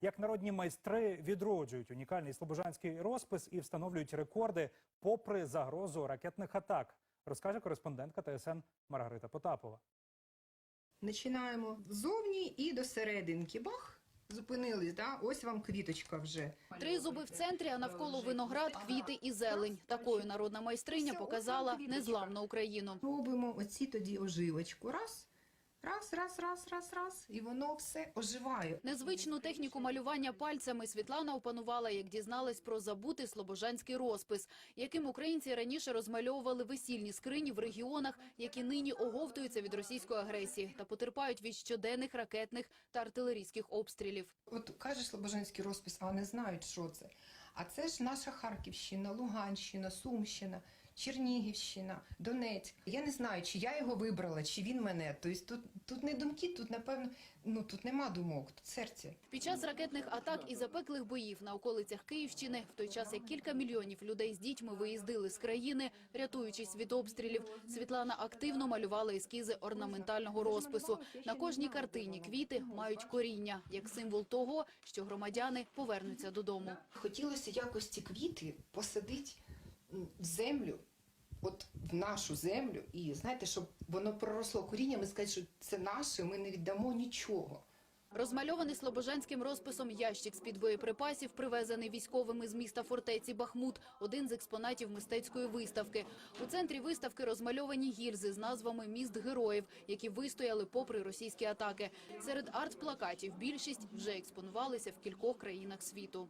як народні майстри відроджують унікальний слобожанський розпис і встановлюють рекорди попри загрозу ракетних атак, розкаже кореспондентка ТСН Маргарита Потапова. Починаємо ззовні і до серединки. Бах! Зупинились, да? ось вам квіточка вже. Три зуби в центрі, а навколо виноград, квіти і зелень. Такою народна майстриня показала незламну Україну. Робимо оці тоді оживочку. Раз, раз, раз, раз, раз, раз. І воно все оживає. Незвичну техніку малювання пальцями Світлана опанувала, як дізналась про забутий слобожанський розпис, яким українці раніше розмальовували весільні скрині в регіонах, які нині оговтуються від російської агресії та потерпають від щоденних ракетних та артилерійських обстрілів. От кажеш Слобожанський розпис, а вони знають, що це. А це ж наша Харківщина, Луганщина, Сумщина, Чернігівщина, Донецьк. Я не знаю, чи я його вибрала, чи він мене. Тобто тут, тут не думки, тут напевно, ну тут нема думок, тут серце. Під час ракетних атак і запеклих боїв на околицях Київщини, в той час як кілька мільйонів людей з дітьми виїздили з країни, рятуючись від обстрілів, Світлана активно малювала ескізи орнаментального розпису. На кожній картині квіти мають коріння, як символ того, що громадяни повернуться додому. Хотілося якось ці квіти посадити в землю, от в нашу землю, і знаєте, щоб воно проросло корінням і сказати, що це наше, ми не віддамо нічого. Розмальований слобожанським розписом ящик з-під боєприпасів, привезений військовими з міста фортеці Бахмут, один з експонатів мистецької виставки. У центрі виставки розмальовані гільзи з назвами міст героїв, які вистояли попри російські атаки. Серед арт-плакатів більшість вже експонувалися в кількох країнах світу.